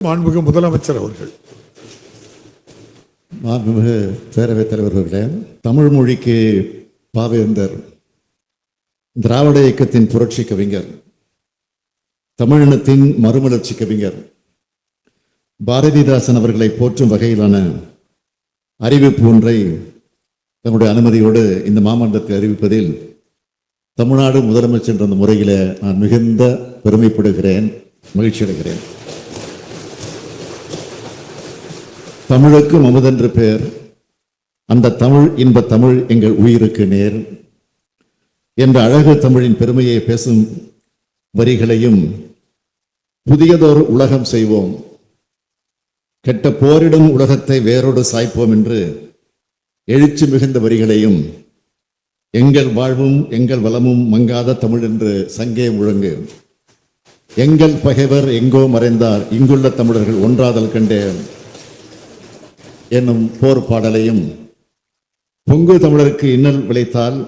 மாண்புமிகு முதலமைச்சர் அவர்கள். மாண்புமிகு பேரவைத் தலைவர்களே தமிழ் மொழிக்கு பாவேந்தர் திராவிட இயக்கத்தின் புரட்சி கவிஞர் தமிழினத்தின் மறுமலர்ச்சி கவிஞர் பாரதிதாசன் அவர்களை போற்றும் வகையிலான அறிவிப்பு ஒன்றை தங்களுடைய அனுமதியோடு இந்த மாமன்றத்தை அறிவிப்பதில் தமிழ்நாடு முதலமைச்சர் என்ற முறையில் நான் மிகுந்த பெருமைப்படுகிறேன் மகிழ்ச்சி அடைகிறேன் தமிழுக்கு அமுதென்று பேர் அந்த தமிழ் இன்ப தமிழ் எங்கள் உயிருக்கு நேர். என்ற அழகு தமிழின் பெருமையை பேசும் வரிகளையும் புதியதொரு உலகம் செய்வோம். கெட்ட போரிடும் உலகத்தை வேரோடு சாய்ப்போம் என்று எழுச்சி மிகுந்த வரிகளையும் எங்கள் வாழ்வும் எங்கள் வளமும் மங்காத தமிழ் என்று சங்கே முழங்கு. எங்கள் பகைவர் எங்கோ மறைந்தார் இங்குள்ள தமிழர்கள் ஒன்றாதல் கண்டேன். என்னும் போர் பாடலையும் பொங்கு தமிழருக்கு இன்னல் விளைத்தால்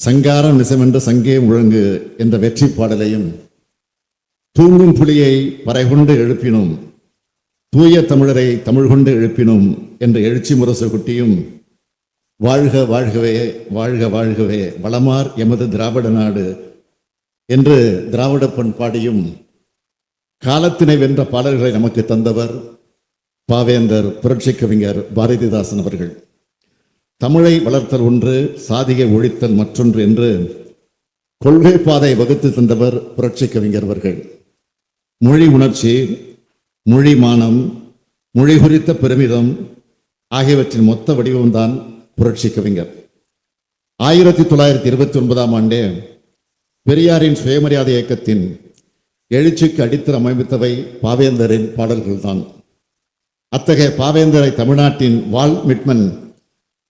சங்காரம் நிசமென்ற சங்கே முழங்கு என்ற வெற்றி பாடலையும் தூங்கும் புலியை பறைகொண்டு எழுப்பினோம் தூய தமிழரை தமிழ் கொண்டு எழுப்பினோம் என்ற எழுச்சி முரசு குட்டியும் வாழ்க வாழ்கவே வாழ்க வாழ்கவே வளமார் எமது திராவிட நாடு என்று திராவிட பண்பாடியும் காலத்தினை வென்ற பாடல்களை நமக்கு தந்தவர் பாவேந்தர் புரட்சி கவிஞர் பாரதிதாசன் அவர்கள். தமிழை வளர்த்தல் ஒன்று சாதியை ஒழித்தல் மற்றொன்று என்று கொள்கை பாதை வகுத்து தந்தவர் புரட்சி கவிஞர் அவர்கள். மொழி உணர்ச்சி மொழி மானம் மொழி குறித்த பெருமிதம் ஆகியவற்றின் மொத்த வடிவம்தான் புரட்சி கவிஞர். ஆயிரத்தி தொள்ளாயிரத்தி இருபத்தி ஒன்பதாம் ஆண்டே பெரியாரின் சுயமரியாதை இயக்கத்தின் எழுச்சிக்கு அடித்தல் அமைத்தவை பாவேந்தரின் பாடல்கள்தான். அத்தகைய பாவேந்தரை தமிழ்நாட்டின் வால் மிட்மன்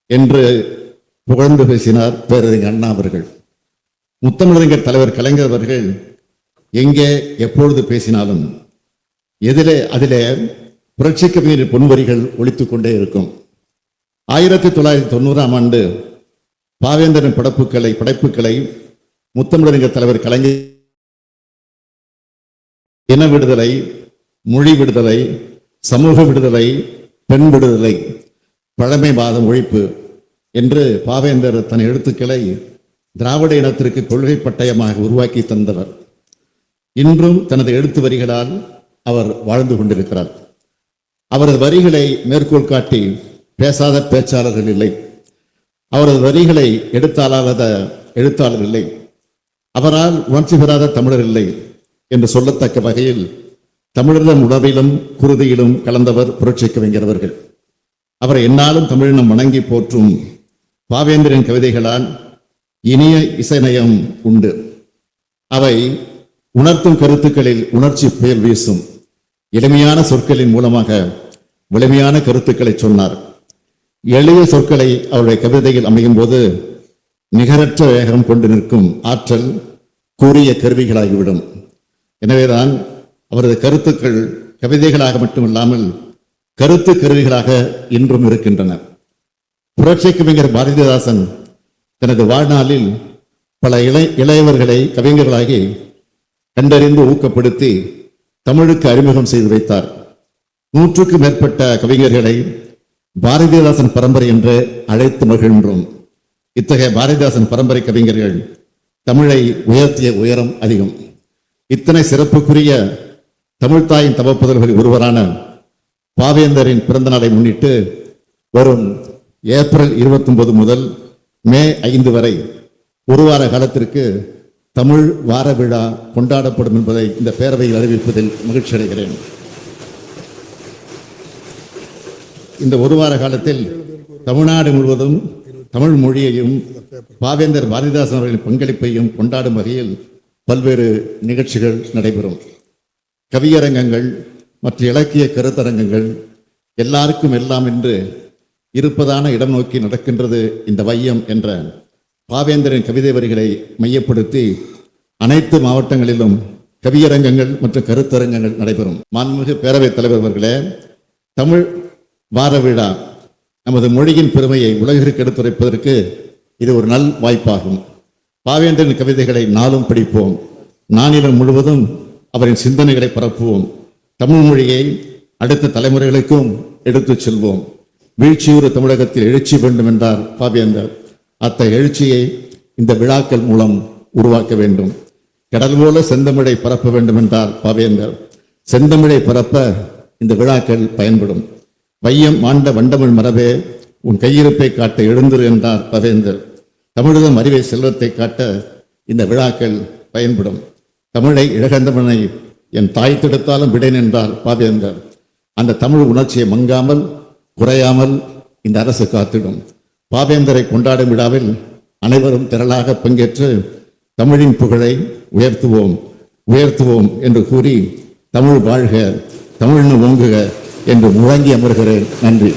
என்று புகழ்ந்து பேசினார் பேரறிஞர் அண்ணா அவர்கள். முத்தமிழறிஞர் தலைவர் கலைஞர் அவர்கள் எங்கே எப்பொழுது பேசினாலும் எதிலே அதிலே புரட்சி கவிஞரின் பொன்வரிகள் ஒழித்து கொண்டே இருக்கும். ஆயிரத்தி தொள்ளாயிரத்தி தொண்ணூறாம் ஆண்டு பாவேந்தரின் படைப்புகளை படைப்புகளை முத்தமிழறிஞர் தலைவர் கலைஞர் இன விடுதலை மொழி விடுதலை சமூக விடுதலை பெண் விடுதலை பழமைவாதம் ஒழிப்பு என்று பாவேந்தர் தன் எழுத்துக்களை திராவிட இனத்திற்கு கொள்கை பட்டயமாக உருவாக்கி தந்தவர். இன்றும் தனது எழுத்து வரிகளால் அவர் வாழ்ந்து கொண்டிருக்கிறார். அவரது வரிகளை மேற்கோள் காட்டி பேசாத பேச்சாளர்கள் இல்லை. அவரது வரிகளை எடுத்தாளாத எழுத்தாளர் இல்லை. அவரால் உணர்ச்சி பெறாத தமிழர் இல்லை என்று சொல்லத்தக்க வகையில் தமிழர்தம் உணவிலும் குருதியிலும் கலந்தவர் புரட்சி கவிஞர் அவர்கள் அவரை என்னாலும் தமிழினம் வணங்கி போற்றும் பாவேந்திரன் கவிதைகளால் இனிய இசைநயம் உண்டு. அவை உணர்த்தும் கருத்துக்களில் உணர்ச்சி புயல் வீசும். எளிமையான சொற்களின் மூலமாக வலிமையான கருத்துக்களை சொன்னார். எளிய சொற்களை அவருடைய கவிதையில் அமையும் போது நிகரற்ற வேகம் கொண்டு நிற்கும் ஆற்றல் கூறிய கருவிகளாகிவிடும். எனவேதான் அவரது கருத்துக்கள் கவிதைகளாக மட்டுமில்லாமல் கருத்து கருவிகளாக இன்றும் இருக்கின்றன. புரட்சி கவிஞர் பாரதிதாசன் தனது வாழ்நாளில் பல இளை இளையவர்களை கவிஞர்களாகி கண்டறிந்து ஊக்கப்படுத்தி தமிழுக்கு அறிமுகம் செய்து வைத்தார். நூற்றுக்கும் மேற்பட்ட கவிஞர்களை பாரதிதாசன் பரம்பரை என்று அழைத்து மகிழ்கின்றோம். இத்தகைய பாரதிதாசன் பரம்பரை கவிஞர்கள் தமிழை உயர்த்திய உயரம் அதிகம். இத்தனை சிறப்புக்குரிய தமிழ்தாயின் தவப்புதல்களில் ஒருவரான பாவேந்தரின் பிறந்த நாளை முன்னிட்டு வரும் ஏப்ரல் 29 முதல் மே ஐந்து வரை ஒரு வார காலத்திற்கு தமிழ் வார விழா கொண்டாடப்படும் என்பதை இந்த பேரவையில் அறிவிப்பதில் மகிழ்ச்சி அடைகிறேன். இந்த ஒரு வார காலத்தில் தமிழ்நாடு முழுவதும் தமிழ் மொழியையும் பாவேந்தர் பாரதிதாசன் அவர்களின் பங்களிப்பையும் கொண்டாடும் வகையில் பல்வேறு நிகழ்ச்சிகள் நடைபெறும். கவியரங்கங்கள் மற்ற இலக்கிய கருத்தரங்கங்கள் எல்லாருக்கும் எல்லாம் என்று இருப்பதான இடம் நோக்கி நடக்கின்றது இந்த வையம் என்ற பாவேந்தரின் கவிதை வரிகளை மையப்படுத்தி அனைத்து மாவட்டங்களிலும் கவியரங்கங்கள் மற்றும் கருத்தரங்கங்கள் நடைபெறும். மாண்புமிகு பேரவைத் தலைவர் அவர்களே தமிழ் வார விழா நமது மொழியின் பெருமையை உலகிற்கு எடுத்துரைப்பதற்கு இது ஒரு நல் வாய்ப்பாகும். பாவேந்தரின் கவிதைகளை நாளும் படிப்போம். நானிலம் முழுவதும் அவரின் சிந்தனைகளை பரப்புவோம். தமிழ் மொழியை அடுத்த தலைமுறைகளுக்கும் எடுத்துச் செல்வோம். வீழ்ச்சியூர் தமிழகத்தில் எழுச்சி வேண்டும் என்றார் பாவேந்தர். அத்தகைய எழுச்சியை இந்த விழாக்கள் மூலம் உருவாக்க வேண்டும். கடல் போல செந்தமிழை பரப்ப வேண்டும் என்றார் பாவேந்தர். செந்தமிழை பரப்ப இந்த விழாக்கள் பயன்படும். வையம் ஆண்ட வண்டமிழ் மரபே உன் கையிருப்பை காட்ட எழுந்துரு என்றார் பவேந்தர். தமிழகம் அறிவை செல்வத்தை காட்ட இந்த விழாக்கள் பயன்படும். தமிழை இழகந்தவனை என் தாய் தடுத்தாலும் விடேன் என்றார் பாவேந்தர். அந்த தமிழ் உணர்ச்சியை மங்காமல் குறையாமல் இந்த அரசு காத்திடும். பாவேந்தரை கொண்டாடும் விழாவில் அனைவரும் திரளாக பங்கேற்று தமிழின் புகழை உயர்த்துவோம் உயர்த்துவோம் என்று கூறி தமிழ் வாழ்க தமிழ்னு ஓங்குக என்று முழங்கி அமர்கிறேன். நன்றி.